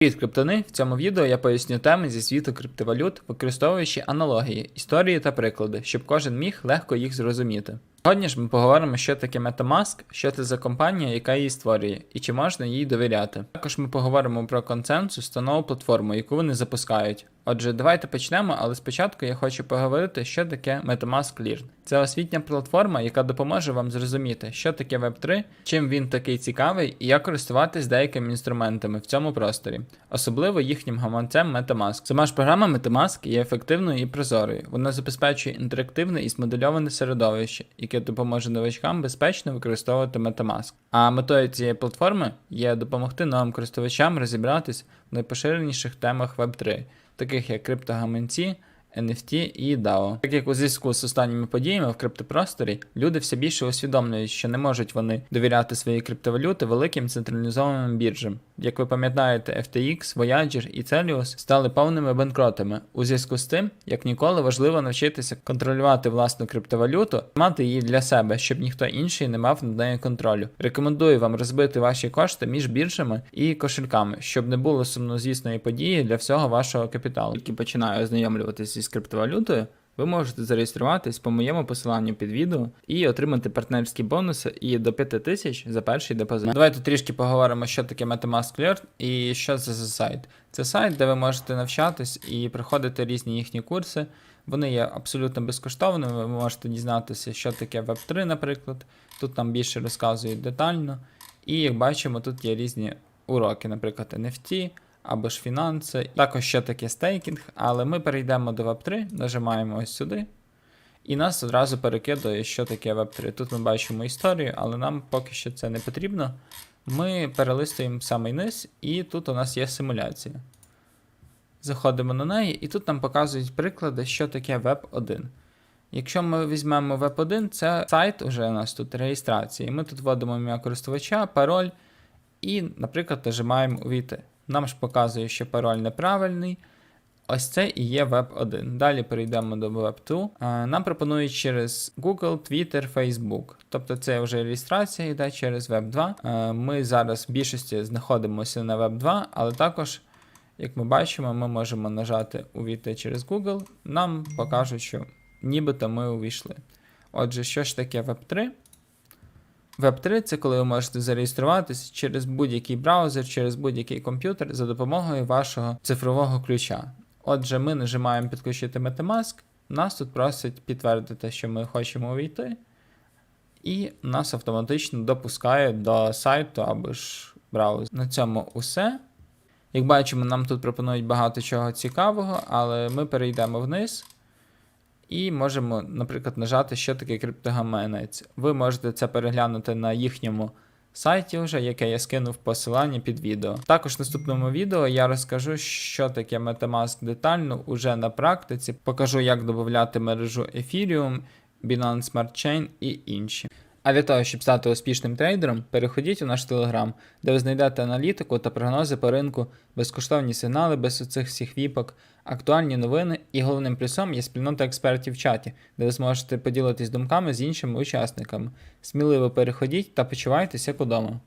Привіт, криптони! В цьому відео я поясню теми зі світу криптовалют, використовуючи аналогії, історії та приклади, щоб кожен міг легко їх зрозуміти. Сьогодні ж ми поговоримо, що таке Metamask, що це за компанія, яка її створює, і чи можна їй довіряти. Також ми поговоримо про консенсус та нову платформу, яку вони запускають. Отже, давайте почнемо, але спочатку я хочу поговорити, що таке Metamask Learn. Це освітня платформа, яка допоможе вам зрозуміти, що таке Web3, чим він такий цікавий і як користуватись деякими інструментами в цьому просторі, особливо їхнім гаманцем Metamask. Сама ж програма Metamask є ефективною і прозорою. Вона забезпечує інтерактивне і змодельоване середовище, яке допоможе новачкам безпечно використовувати Metamask. А метою цієї платформи є допомогти новим користувачам розібратись найпоширеніших темах Web3, таких як криптогаманці. NFT і DAO. Так як у зв'язку з останніми подіями в криптопросторі люди все більше усвідомлюють, що не можуть вони довіряти свої криптовалюти великим централізованим біржам. Як ви пам'ятаєте, FTX, Voyager і Celius стали повними банкротами. У зв'язку з тим, як ніколи важливо навчитися контролювати власну криптовалюту, мати її для себе, щоб ніхто інший не мав над нею контролю. Рекомендую вам розбити ваші кошти між біржами і кошельками, щоб не було сумнозвісної події для всього вашого капіталу. Тільки починаю ознайомлюватися з криптовалютою. Ви можете зареєструватись по моєму посиланню під відео і отримати партнерські бонуси і до 5 тисяч за перший депозит. Давайте трішки поговоримо, що таке Metamask Learn і що це за сайт. Це сайт, де ви можете навчатись і проходити різні їхні курси. Вони є абсолютно безкоштовними. Ви можете дізнатися, що таке Web3, наприклад. Тут там більше розказують детально. І як бачимо, тут є різні уроки, наприклад, NFT або ж фінанси. Також ще таке стейкінг, але ми перейдемо до Web3, нажимаємо ось сюди. І нас одразу перекидує, що таке Web3. Тут ми бачимо історію, але нам поки що це не потрібно. Ми перелистуємо самий низ, і тут у нас є симуляція. Заходимо на неї, і тут нам показують приклади, що таке Web 1. Якщо ми візьмемо Web 1, це сайт уже у нас тут реєстрації. Ми тут вводимо ім'я користувача, пароль, і, наприклад, нажимаємо увійти. Нам ж показує, що пароль неправильний. Ось це і є Web 1. Далі перейдемо до Web 2. Е, Нам пропонують через Google, Twitter, Facebook. Тобто це вже реєстрація йде через Web 2. Е, Ми зараз в більшості знаходимося на Web 2, але також, як ми бачимо, ми можемо нажати увійти через Google. Нам покажуть, що нібито ми увійшли. Отже, що ж таке Web 3? Web 3 це коли ви можете зареєструватись через будь-який браузер, через будь-який комп'ютер за допомогою вашого цифрового ключа. Отже, ми нажимаємо підключити Metamask, нас тут просить підтвердити, що ми хочемо увійти, і нас автоматично допускає до сайту або ж браузера. На цьому усе. Як бачимо, нам тут пропонують багато чого цікавого, але ми перейдемо вниз. І можемо, наприклад, нажати, що таке криптогаманець. Ви можете це переглянути на їхньому сайті, вже, яке я скинув посилання під відео. Також в наступному відео я розкажу, що таке Metamask детально уже на практиці. Покажу, як додати мережу Ethereum, Binance Smart Chain і інші. А для того, щоб стати успішним трейдером, переходіть у наш телеграм, де ви знайдете аналітику та прогнози по ринку, безкоштовні сигнали без оцих всіх віпок, актуальні новини і головним плюсом є спільнота експертів в чаті, де ви зможете поділитись думками з іншими учасниками. Сміливо переходіть та почувайтеся як удома.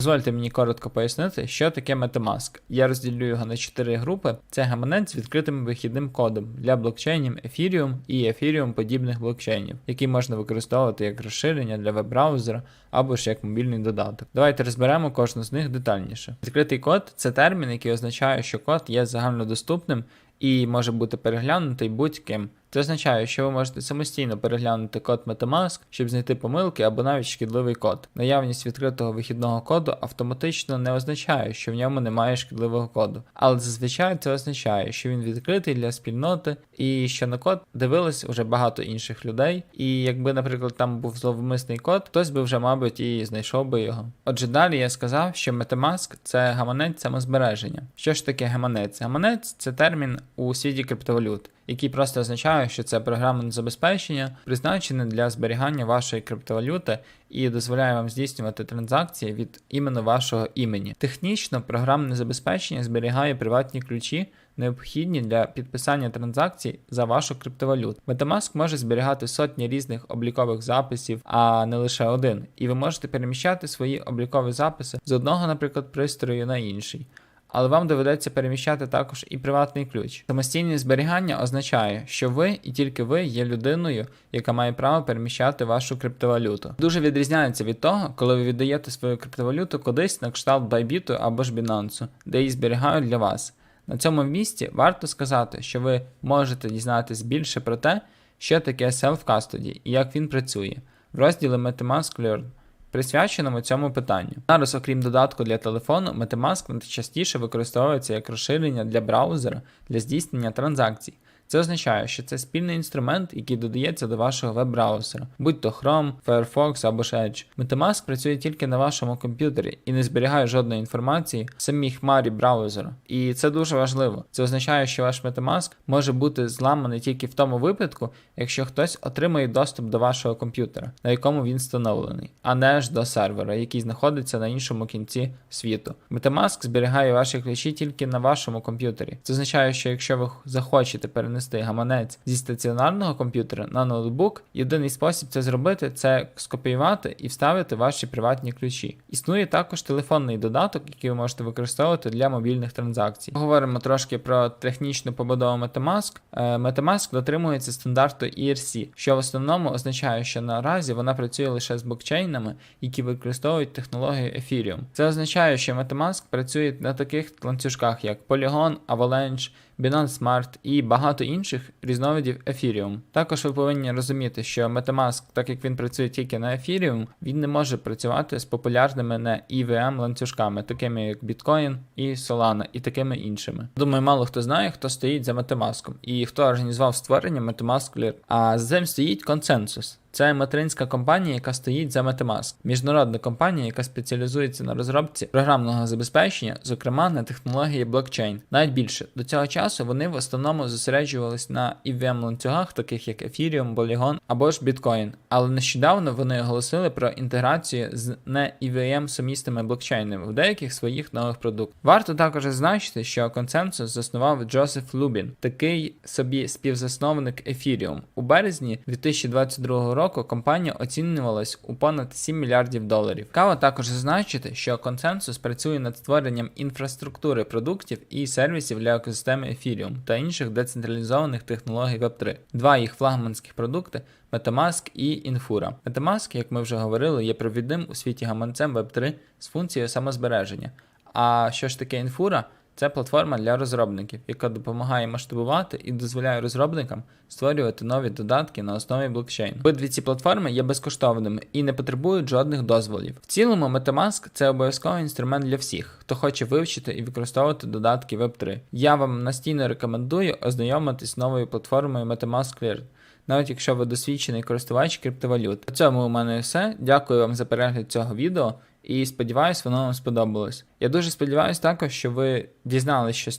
Дозвольте мені коротко пояснити, що таке Metamask. Я розділю його на 4 групи. Це гаманець з відкритим вихідним кодом для блокчейнів Ethereum і Ethereum подібних блокчейнів, який можна використовувати як розширення для веб-браузера або ж як мобільний додаток. Давайте розберемо кожну з них детальніше. Відкритий код це термін, який означає, що код є загальнодоступним і може бути переглянутий будь-ким. Це означає, що ви можете самостійно переглянути код Metamask, щоб знайти помилки або навіть шкідливий код. Наявність відкритого вихідного коду автоматично не означає, що в ньому немає шкідливого коду. Але зазвичай це означає, що він відкритий для спільноти і що на код дивились уже багато інших людей. І якби, наприклад, там був зловмисний код, хтось би вже, мабуть, і знайшов би його. Отже, далі я сказав, що Metamask це гаманець самозбереження. Що ж таке гаманець? Гаманець це термін у світі криптовалют який просто означає, що це програмне забезпечення, призначене для зберігання вашої криптовалюти і дозволяє вам здійснювати транзакції від іменно вашого імені. Технічно програмне забезпечення зберігає приватні ключі, необхідні для підписання транзакцій за вашу криптовалюту. Metamask може зберігати сотні різних облікових записів, а не лише один, і ви можете переміщати свої облікові записи з одного, наприклад, пристрою на інший. Але вам доведеться переміщати також і приватний ключ. Самостійне зберігання означає, що ви і тільки ви є людиною, яка має право переміщати вашу криптовалюту. Дуже відрізняється від того, коли ви віддаєте свою криптовалюту кудись на кшталт Bybit або ж Binance, де її зберігають для вас. На цьому місці варто сказати, що ви можете дізнатись більше про те, що таке Self-Custody і як він працює в розділі MetaMask Learn, присвяченому цьому питанню. Зараз, окрім додатку для телефону, MetaMask найчастіше використовується як розширення для браузера для здійснення транзакцій. Це означає, що це спільний інструмент, який додається до вашого веб-браузера, будь то Chrome, Firefox або ж Edge. MetaMask працює тільки на вашому комп'ютері і не зберігає жодної інформації в самій хмарі браузера. І це дуже важливо. Це означає, що ваш MetaMask може бути зламаний тільки в тому випадку, якщо хтось отримає доступ до вашого комп'ютера, на якому він встановлений, а не ж до сервера, який знаходиться на іншому кінці світу. MetaMask зберігає ваші ключі тільки на вашому комп'ютері. Це означає, що якщо ви захочете перенести гаманець зі стаціонарного комп'ютера на ноутбук, єдиний спосіб це зробити це скопіювати і вставити ваші приватні ключі. Існує також телефонний додаток, який ви можете використовувати для мобільних транзакцій. Говоримо трошки про технічну побудову MetaMask. Е, MetaMask дотримується стандарту ERC, що в основному означає, що наразі вона працює лише з блокчейнами, які використовують технологію Ethereum. Це означає, що MetaMask працює на таких ланцюжках, як Polygon, Avalanche, Binance Smart і багато інших різновидів Ethereum. Також ви повинні розуміти, що MetaMask, так як він працює тільки на Ethereum, він не може працювати з популярними не EVM ланцюжками, такими як Bitcoin і Solana, і такими іншими. Думаю, мало хто знає, хто стоїть за MetaMask і хто організував створення MetaMask Clear. А за цим стоїть консенсус. Це материнська компанія, яка стоїть за MetaMask. Міжнародна компанія, яка спеціалізується на розробці програмного забезпечення, зокрема на технології блокчейн. Навіть більше до цього часу вони в основному зосереджувались на EVM ланцюгах, таких як Ethereum, Polygon або ж Bitcoin. Але нещодавно вони оголосили про інтеграцію з не EVM сумісними блокчейнами в деяких своїх нових продуктах. Варто також зазначити, що консенсус заснував Джозеф Лубін, такий собі співзасновник Ethereum. У березні 2022 року компанія оцінювалась у понад 7 мільярдів доларів. Цікаво також зазначити, що консенсус працює над створенням інфраструктури продуктів і сервісів для екосистеми Ethereum та інших децентралізованих технологій Web3. Два їх флагманських продукти MetaMask і Infura. MetaMask, як ми вже говорили, є провідним у світі гаманцем Web3 з функцією самозбереження. А що ж таке Infura? Це платформа для розробників, яка допомагає масштабувати і дозволяє розробникам створювати нові додатки на основі блокчейну. Обидві ці платформи є безкоштовними і не потребують жодних дозволів. В цілому, MetaMask це обов'язковий інструмент для всіх, хто хоче вивчити і використовувати додатки Web3. Я вам настійно рекомендую ознайомитись з новою платформою MetaMask Clear. Навіть якщо ви досвідчений користувач криптовалют. На цьому у мене все. Дякую вам за перегляд цього відео і сподіваюсь, воно вам сподобалось. Я дуже сподіваюся також, що ви дізналися щось